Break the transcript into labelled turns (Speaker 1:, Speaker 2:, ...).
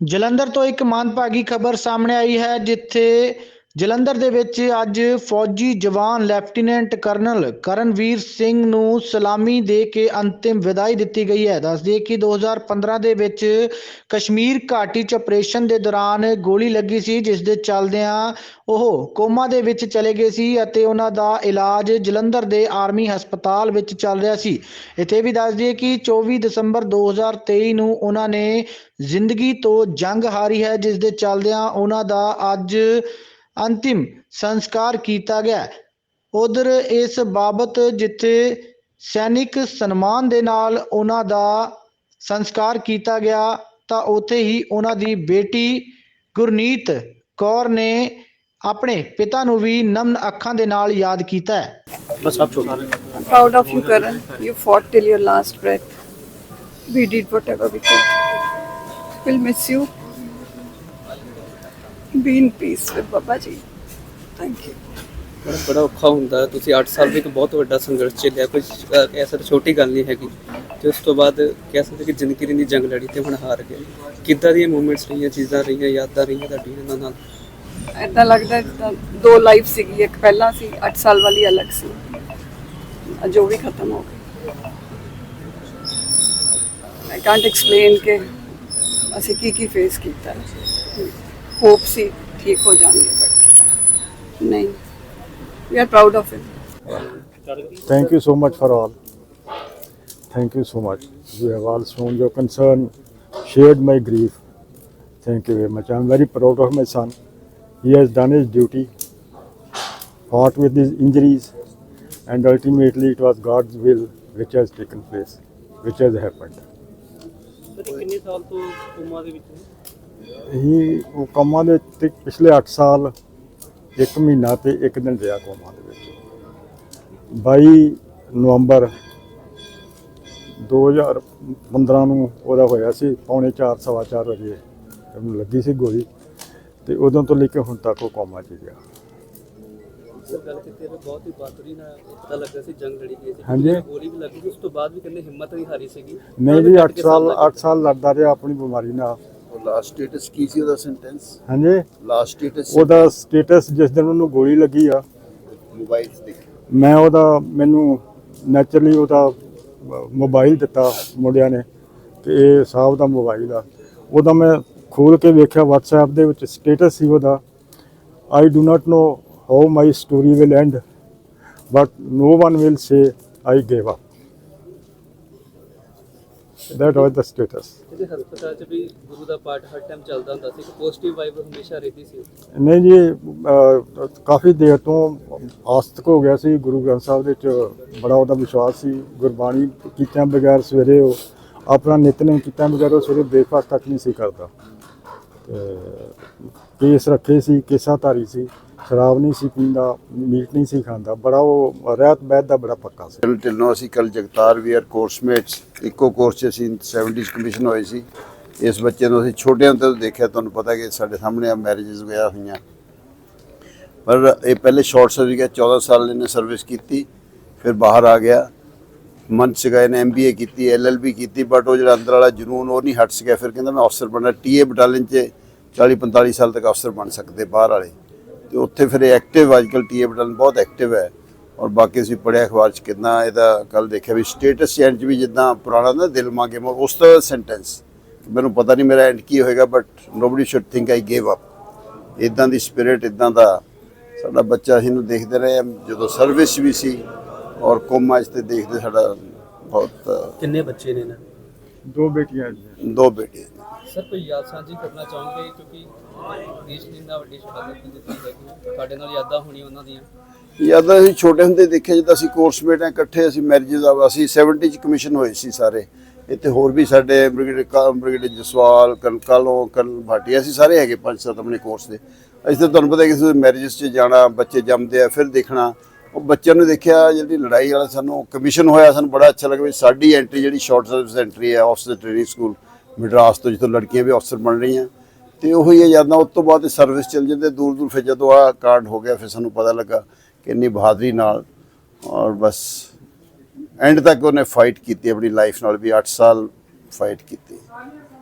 Speaker 1: ਜਲੰਧਰ ਤੋਂ ਇੱਕ ਮੰਦਭਾਗੀ ਖਬਰ ਸਾਹਮਣੇ ਆਈ ਹੈ ਜਿੱਥੇ ਜਲੰਧਰ ਦੇ ਵਿੱਚ ਅੱਜ ਫੌਜੀ ਜਵਾਨ ਲੈਫਟੀਨੈਂਟ ਕਰਨਲ ਕਰਨਵੀਰ ਸਿੰਘ ਨੂੰ ਸਲਾਮੀ ਦੇ ਕੇ ਅੰਤਿਮ ਵਿਦਾਈ ਦਿੱਤੀ ਗਈ ਹੈ। ਦੱਸ ਦਈਏ ਕਿ 2015 ਦੇ ਵਿੱਚ ਕਸ਼ਮੀਰ ਘਾਟੀ 'ਚ ਆਪਰੇਸ਼ਨ ਦੇ ਦੌਰਾਨ ਗੋਲੀ ਲੱਗੀ ਸੀ, ਜਿਸ ਦੇ ਚੱਲਦਿਆਂ ਉਹ ਕੋਮਾ ਦੇ ਵਿੱਚ ਚਲੇ ਗਏ ਸੀ ਅਤੇ ਉਹਨਾਂ ਦਾ ਇਲਾਜ ਜਲੰਧਰ ਦੇ ਆਰਮੀ ਹਸਪਤਾਲ ਵਿੱਚ ਚੱਲ ਰਿਹਾ ਸੀ। ਇੱਥੇ ਵੀ ਦੱਸ ਦਈਏ ਕਿ 24 ਦਸੰਬਰ 2023 ਨੂੰ ਉਹਨਾਂ ਨੇ ਜ਼ਿੰਦਗੀ ਤੋਂ ਜੰਗ ਹਾਰੀ ਹੈ, ਜਿਸ ਦੇ ਚੱਲਦਿਆਂ ਉਹਨਾਂ ਦਾ ਅੱਜ ਅੰਤਿਮ ਸੰਸਕਾਰ ਕੀਤਾ ਗਿਆ ਉਧਰ ਇਸ ਬਾਬਤ ਜਿੱਥੇ ਸੈਨਿਕ ਸਨਮਾਨ ਦੇ ਨਾਲ ਉਹਨਾਂ ਦਾ ਸੰਸਕਾਰ ਕੀਤਾ ਗਿਆ ਤਾਂ ਉੱਥੇ ਹੀ ਉਹਨਾਂ ਦੀ ਬੇਟੀ ਗੁਰਨੀਤ ਕੌਰ ਨੇ ਆਪਣੇ ਪਿਤਾ ਨੂੰ ਵੀ ਨਮਨ ਅੱਖਾਂ ਦੇ ਨਾਲ ਯਾਦ ਕੀਤਾ
Speaker 2: ਬਸ ਆਪ
Speaker 3: ਛੋਟਾ proud of you, Karan. You fought till your last breath. We did whatever we could. We'll miss you. In peace with Baba ji. Thank you.
Speaker 2: ਬੜਾ ਔਖਾ ਹੁੰਦਾ ਹੈ। ਤੁਸੀਂ 8 ਸਾਲ ਵੀ ਇੱਕ ਬਹੁਤ ਵੱਡਾ ਸੰਘਰਸ਼ ਚੱਲਿਆ ਕੋਈ ਸਕਦੇ ਛੋਟੀ ਗੱਲ ਨਹੀਂ ਹੈਗੀ। ਤੇ ਉਸ ਤੋਂ ਬਾਅਦ ਕਹਿ ਸਕਦੇ ਕਿ ਜ਼ਿੰਦਗੀ ਦੀ ਇੰਨੀ ਜੰਗ ਲੜੀ ਤੇ ਹੁਣ ਹਾਰ ਗਏ। ਕਿੱਦਾਂ ਦੀਆਂ ਮੂਵਮੈਂਟਸ ਰਹੀਆਂ ਚੀਜ਼ਾਂ ਰਹੀਆਂ ਯਾਦਾਂ ਰਹੀਆਂ ਤੁਹਾਡੀਆਂ ਇਹਨਾਂ ਨਾਲ?
Speaker 3: ਏਦਾਂ ਲੱਗਦਾ ਹੈ ਜਿੱਦਾਂ ਦੋ ਲਾਈਫ ਸੀਗੀ। ਇੱਕ ਪਹਿਲਾਂ ਸੀ 8 ਸਾਲ ਵਾਲੀ ਅਲੱਗ ਸੀ। ਜੋ ਵੀ ਖਤਮ ਹੋ ਗਈ। ਆਈ ਕਾਂਟ ਐਕਸਪਲੇਨ ਕਿ ਅਸੀਂ ਕੀ ਕੀ ਫੇਸ ਕੀਤਾ। ਹੋਪ ਸੀ ਠੀਕ ਹੋ ਜਾਣਗੇ ਬਟ ਨਹੀਂ we are proud of it
Speaker 4: Thank you so much for all. Thank you so much. You have all shown your concern, shared my grief. Thank you very much. I'm very proud of my son. He has done his duty, fought with his injuries, and ultimately it was God's will which has taken place, which has happened.
Speaker 2: Sir ਕਿੰਨੇ ਸਾਲ ਤੋਂ comma ਦੇ ਵਿੱਚ
Speaker 4: ਹੀ ਉਹ ਕੰਮਾਂ ਦੇ ਤੇ ਪਿਛਲੇ 8 ਸਾਲ 1 ਮਹੀਨਾ ਤੇ 1 ਦਿਨ ਰਿਹਾ ਕੋਮਾ ਦੇ ਵਿੱਚ। 22 ਨਵੰਬਰ 2015 ਨੂੰ ਉਹਦਾ ਹੋਇਆ ਸੀ ਪੌਣੇ 4 ਸਵਾ ਚਾਰ ਵਜੇ। ਉਹਨੂੰ ਲੱਗੀ ਸੀ ਗੋਲੀ ਤੇ ਉਦੋਂ ਤੋਂ ਲੈ ਕੇ ਹੁਣ ਤੱਕ ਉਹ ਕੋਮਾ 'ਚ ਗਿਆ
Speaker 2: ਸਰ ਗੱਲ ਕੀਤੀ ਹੈ ਬਹੁਤ ਹੀ ਬਹਾਦਰੀ ਨਾਲ ਪਤਾ ਲੱਗਾ ਸੀ ਜੰਗ ਲੜੀ ਗਈ ਸੀ।
Speaker 4: ਹਾਂਜੀ।
Speaker 2: ਗੋਲੀ ਵੀ ਲੱਗੀ ਉਸ ਤੋਂ ਬਾਅਦ ਵੀ ਕਹਿੰਦੇ ਹਿੰਮਤ ਨਹੀਂ ਹਾਰੀ ਸੀਗੀ।
Speaker 4: ਨਹੀਂ ਜੀ 8 ਸਾਲ 8 ਸਾਲ ਲੜਦਾ ਰਿਹਾ ਆਪਣੀ ਬਿਮਾਰੀ ਨਾਲ।
Speaker 5: ਲਾਸਟ ਸਟੇਟਸ ਕੀ ਸੀ ਉਹਦਾ ਸੈਂਟੈਂਸ
Speaker 4: ਹਾਂਜੀ।
Speaker 5: ਲਾਸਟ ਸਟੇਟਸ
Speaker 4: ਉਹਦਾ ਸਟੇਟਸ ਜਿਸ ਦਿਨ ਉਹਨੂੰ ਗੋਲੀ ਲੱਗੀ ਆ
Speaker 5: ਮੋਬਾਈਲ ਤੇ
Speaker 4: ਮੈਂ ਉਹਦਾ ਮੈਨੂੰ ਨੈਚੁਰਲੀ ਉਹਦਾ ਮੋਬਾਈਲ ਦਿੱਤਾ ਮੁੰਡਿਆਂ ਨੇ ਕਿ ਇਹ ਸਾਹਿਬ ਦਾ ਮੋਬਾਈਲ ਆ। ਉਹਦਾ ਮੈਂ ਖੋਲ ਕੇ ਵੇਖਿਆ WhatsApp ਦੇ ਵਿੱਚ ਸਟੇਟਸ ਸੀ ਉਹਦਾ। I do not know how my story will end but no one will say I gave up that was the status.
Speaker 2: ਇਹਦੇ ਹਸਪਤਾਲ 'ਚ ਵੀ ਗੁਰੂ ਦਾ ਪਾਠ ਹਰ ਟਾਈਮ ਚੱਲਦਾ ਹੁੰਦਾ ਸੀ ਇੱਕ ਪੋਜ਼ਿਟਿਵ ਵਾਈਬ ਹਮੇਸ਼ਾ ਰਹਿੰਦੀ ਸੀ।
Speaker 4: ਨਹੀਂ ਜੀ ਅਹ, ਕਾਫੀ ਦੇਰ ਤੋਂ ਆਸਤਕ ਹੋ ਗਿਆ ਸੀ ਗੁਰੂ ਗ੍ਰੰਥ ਸਾਹਿਬ ਦੇ ਵਿੱਚ ਬੜਾ ਉਹਦਾ ਵਿਸ਼ਵਾਸ ਸੀ ਗੁਰਬਾਣੀ ਕੀਤਿਆਂ ਬਗੈਰ ਸਵੇਰੇ ਉਹ ਆਪਣਾ ਨਿਤਨੇਮ ਕੀਤਿਆਂ ਬਗੈਰ ਉਹ ਸਵੇਰੇ ਬ੍ਰੇਕਫਾਸਟ ਤੱਕ ਨਹੀਂ ਸੀ ਕਰਦਾ। ਕੇਸ ਰੱਖੇ ਸੀ, ਕੇਸਾ ਧਾਰੀ ਸੀ ਸ਼ਰਾਬ ਨਹੀਂ ਸੀ ਪੀਂਦਾ, ਮੀਟ ਨਹੀਂ ਸੀ ਖਾਂਦਾ, ਬੜਾ ਉਹ ਰਹਿਤ ਬੈਤ ਦਾ ਬੜਾ ਪੱਕਾ ਸੀ।
Speaker 5: ਢਿੱਲੋਂ ਅਸੀਂ ਕੱਲ ਜਗਤਾਰ ਵੀ ਆਰ ਕੋਰਸਮੇਟਸ ਇੱਕੋ ਕੋਰਸ 'ਚ ਅਸੀਂ 70s ਕਮਿਸ਼ਨ ਹੋਏ ਸੀ। ਇਸ ਬੱਚੇ ਨੂੰ ਅਸੀਂ ਛੋਟਿਆਂ ਤੋਂ ਦੇਖਿਆ, ਤੁਹਾਨੂੰ ਪਤਾ ਕਿ ਸਾਡੇ ਸਾਹਮਣੇ ਆ ਮੈਰਿਜਸ ਵਗੈਰਾ ਹੋਈਆਂ। ਪਰ ਇਹ ਪਹਿਲੇ ਸ਼ਾਰਟ ਸਰਵਿਸ ਗਿਆ 14 ਸਾਲ ਇਹਨੇ ਸਰਵਿਸ ਕੀਤੀ, ਫਿਰ ਬਾਹਰ ਆ ਗਿਆ। ਮਨ ਚ ਗਏ ਨੇ ਐਮਬੀਏ ਕੀਤੀ ਐਲਐਲਬੀ ਕੀਤੀ ਬਟ ਉਹ ਜਿਹੜਾ ਅੰਦਰ ਵਾਲਾ ਜਨੂਨ ਉਹ ਨਹੀਂ ਹਟ ਸਕਿਆ। ਫਿਰ ਕਹਿੰਦਾ ਮੈਂ ਅਫਸਰ ਬਣਨਾ ਟੀਏ ਬਟਾਲੀਅਨ 'ਚ 40 45 ਸਾਲ ਤੱਕ ਅਫਸਰ ਬਣ ਸਕਦੇ ਬਾਹਰ ਵਾਲੇ। ਤੇ ਉੱਥੇ ਫਿਰ ਐਕਟਿਵ ਅੱਜਕੱਲ ਟੀਏ ਬਟਾਲੀਅਨ ਬਹੁਤ ਐਕਟਿਵ ਹੈ। ਔਰ ਬਾਕੀ ਅਸੀਂ ਪੜਿਆ ਅਖਬਾਰ 'ਚ ਕਿੰਨਾ ਇਹਦਾ ਕੱਲ ਦੇਖਿਆ ਵੀ ਸਟੇਟਸ ਚੇਂਜ ਵੀ ਜਿੱਦਾਂ ਪੁਰਾਣਾ ਨਾ ਦਿਲ ਮਾਂਗੇ ਮੋਰ ਉਸ ਦਾ ਸੈਂਟੈਂਸ ਮੈਨੂੰ ਪਤਾ ਨਹੀਂ ਮੇਰਾ ਐਂਡ ਕੀ ਹੋਏਗਾ but nobody should think I gave up ਇਦਾਂ ਦੀ ਸਪਿਰਿਟ ਇਦਾਂ ਦਾ ਸਾਡਾ ਬੱਚਾ ਅਸੀਂ ਦੇਖਦੇ ਰਹੇ ਜਦੋਂ ਸਰਵਿਸ ਵੀ ਸੀ ਔਰ ਕੋਮਾ 'ਚ ਤੇ ਦੇਖਦੇ ਸਾਡਾ ਬਹੁਤ
Speaker 2: ਕਿੰਨੇ ਬੱਚੇ ਨੇ ਨਾ
Speaker 4: ਦੋ? ਬੇਟੀਆਂ ਜੀ।
Speaker 5: ਦੋ ਬੇਟੇ
Speaker 2: ਸਰ ਕੋਈ ਯਾਦ ਸਾਂਝੀ ਕਰਨਾ ਚਾਹੋਗੇ? ਕਿਉਂਕਿ ਦੇਸ਼ ਦੀ ਇੰਨਾ ਵੱਡੀ ਸ਼ਹਾਦਤ ਦਿੱਤੀ ਹੈਗੀ ਤੁਹਾਡੇ ਨਾਲ ਯਾਦਾਂ ਹੋਣੀਆਂ ਉਹਨਾਂ ਦੀਆਂ।
Speaker 5: ਯਾਦਾਂ ਅਸੀਂ ਛੋਟੇ ਹੁੰਦੇ ਦੇਖਿਆ ਜਦੋਂ ਅਸੀਂ ਕੋਰਸਮੇਟ ਆ ਇਕੱਠੇ ਅਸੀਂ ਮੈਰਿਜਸ ਆ ਅਸੀਂ 70 ਚ ਕਮਿਸ਼ਨ ਹੋਏ ਸੀ ਸਾਰੇ। ਇੱਥੇ ਹੋਰ ਵੀ ਸਾਡੇ ਬ੍ਰਿਗੇਡ ਬ੍ਰਿਗੇਡ ਜਸਵਾਲ ਕਨਕਾਲੋਂ ਕਰਨ ਭਾਟੀਆ ਅਸੀਂ ਸਾਰੇ ਹੈਗੇ ਪੰਜ ਸੱਤ ਆਪਣੇ ਕੋਰਸ ਦੇ। ਅਸੀਂ ਤਾਂ ਤੁਹਾਨੂੰ ਪਤਾ ਕਿ ਮੈਰਿਜਸ 'ਚ ਜਾਣਾ ਬੱਚੇ ਜੰਮਦੇ ਆ ਫਿਰ ਦੇਖਣਾ। ਉਹ ਬੱਚਿਆਂ ਨੂੰ ਦੇਖਿਆ, ਜਿਹੜੀ ਲੜਾਈ ਵਾਲਾ ਸਾਨੂੰ ਕਮਿਸ਼ਨ ਹੋਇਆ, ਸਾਨੂੰ ਬੜਾ ਅੱਛਾ ਲੱਗਾ ਵੀ ਸਾਡੀ ਐਂਟਰੀ ਜਿਹੜੀ ਸ਼ਾਰਟ ਸਰਵਿਸ ਐਂਟਰੀ ਹੈ ਆਫਸਰ ਟ੍ਰੇਨਿੰਗ ਸਕੂਲ ਮਡਰਾਸ ਤੋਂ ਜਿੱਥੋਂ ਲੜਕੀਆਂ ਵੀ ਅਫਸਰ ਬਣ ਰਹੀਆਂ। ਤੇ ਉਹ ਹੀ ਯਾਦਾਂ ਉਸ ਤੋਂ ਬਾਅਦ ਸਰਵਿਸ ਚੱਲ ਜਾਂਦੇ, ਦੂਰ ਦੂਰ ਫਿਰ ਜਦੋਂ ਆ ਕਾਰਡ ਹੋ ਗਿਆ, ਫਿਰ ਸਾਨੂੰ ਪਤਾ ਲੱਗਾ ਕਿ ਇੰਨੀ ਬਹਾਦਰੀ ਨਾਲ ਔਰ ਬਸ ਐਂਡ ਤੱਕ ਉਹਨੇ ਫਾਈਟ ਕੀਤੀ, ਆਪਣੀ ਲਾਈਫ ਨਾਲ ਵੀ 8 ਸਾਲ ਫਾਈਟ ਕੀਤੀ।